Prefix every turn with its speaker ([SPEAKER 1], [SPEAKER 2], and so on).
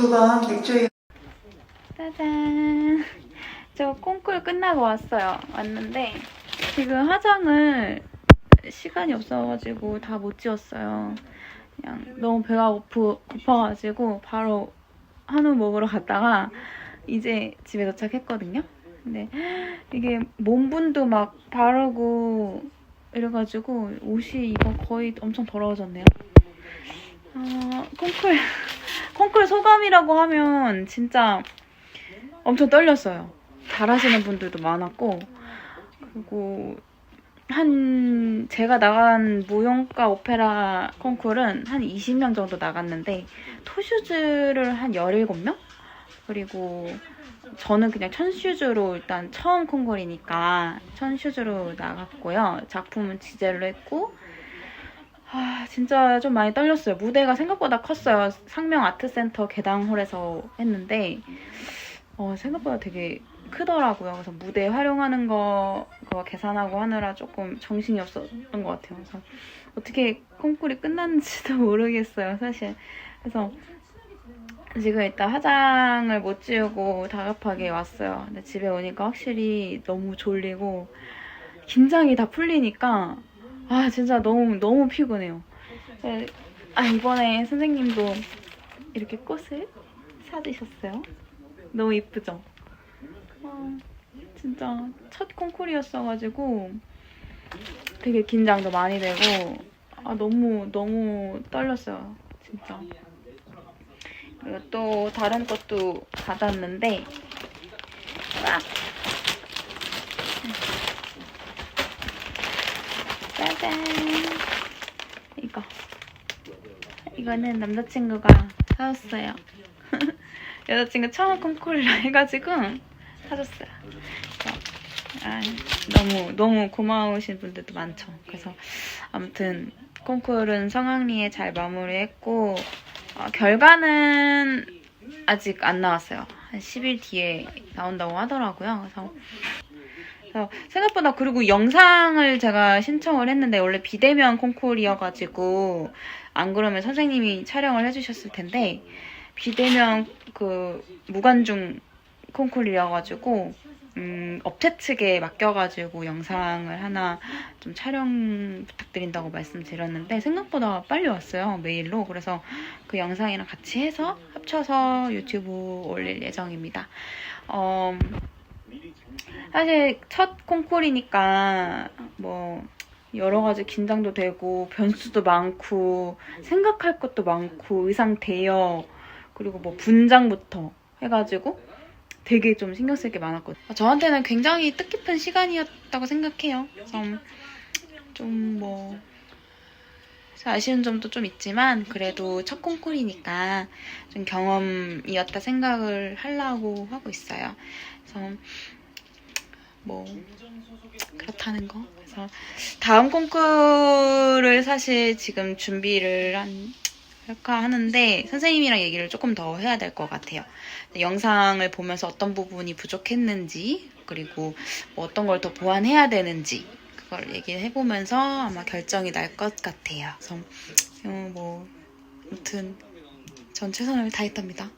[SPEAKER 1] 9번 백조이 짜잔. 저 콩쿨 끝나고 왔어요. 왔는데 지금 화장을 시간이 없어가지고 다 못 지웠어요. 그냥 너무 배가 고프, 고파가지고 바로 한우 먹으러 갔다가 이제 집에 도착했거든요. 근데 이게 몸분도 막 바르고 이래가지고 옷이 이거 거의 엄청 더러워졌네요. 어, 콩쿨. 콩쿨 소감이라고 하면 진짜 엄청 떨렸어요. 잘하시는 분들도 많았고 그리고 한 제가 나간 무용가 오페라 콩쿨은 한 20명 정도 나갔는데 토슈즈를 한 17명? 그리고 저는 그냥 천슈즈로 일단 처음 콩쿨이니까 천슈즈로 나갔고요. 작품은 지젤로 했고 아 진짜 좀 많이 떨렸어요. 무대가 생각보다 컸어요. 상명 아트센터 개당홀에서 했는데 어, 생각보다 되게 크더라고요. 그래서 무대 활용하는 거 그거 계산하고 하느라 조금 정신이 없었던 것 같아요. 그래서 어떻게 콩쿨이 끝났는지도 모르겠어요, 사실. 그래서 지금 일단 화장을 못 지우고 다급하게 왔어요. 근데 집에 오니까 확실히 너무 졸리고 긴장이 다 풀리니까 아 진짜 너무 너무 피곤해요. 네, 아 이번에 선생님도 이렇게 꽃을 사주셨어요. 너무 이쁘죠? 아, 진짜 첫 콩쿨이었어가지고 되게 긴장도 많이 되고 아 너무 너무 떨렸어요 진짜 그리고 또 다른 것도 받았는데 아! 짜잔 이거 이거는 남자친구가 사줬어요 여자친구 처음 콩쿨이라 해가지고 사줬어요. 아, 너무 너무 고마우신 분들도 많죠. 그래서 아무튼 콩쿨은 성황리에 잘 마무리했고 어, 결과는 아직 안 나왔어요. 한 10일 뒤에 나온다고 하더라고요. 그래서 생각보다 그리고 영상을 제가 신청을 했는데 원래 비대면 콩쿨이어가지고 안 그러면 선생님이 촬영을 해주셨을 텐데 비대면 그 무관중 콩쿨이어가지고 음, 업체 측에 맡겨가지고 영상을 하나 좀 촬영 부탁드린다고 말씀드렸는데 생각보다 빨리 왔어요 메일로 그래서 그 영상이랑 같이 해서 합쳐서 유튜브 올릴 예정입니다. 어, 사실 첫 콩쿨이니까 뭐 여러 가지 긴장도 되고 변수도 많고 생각할 것도 많고 의상 대여 그리고 뭐 분장부터 해가지고 되게 좀 신경 쓸 게 많았거든요. 저한테는 굉장히 뜻깊은 시간이었다고 생각해요. 그래서 좀뭐 아쉬운 점도 좀 있지만 그래도 첫 콩쿨이니까 좀 경험이었다 생각을 하려고 하고 있어요. 그래서 뭐 그렇다는 거. 그래서 다음 콩쿨을 사실 지금 준비를 한 할까 하는데 선생님이랑 얘기를 조금 더 해야 될 것 같아요. 영상을 보면서 어떤 부분이 부족했는지 그리고 뭐 어떤 걸 더 보완해야 되는지 그걸 얘기해 보면서 아마 결정이 날 것 같아요. 그래서 어, 뭐 아무튼 전 최선을 다했답니다.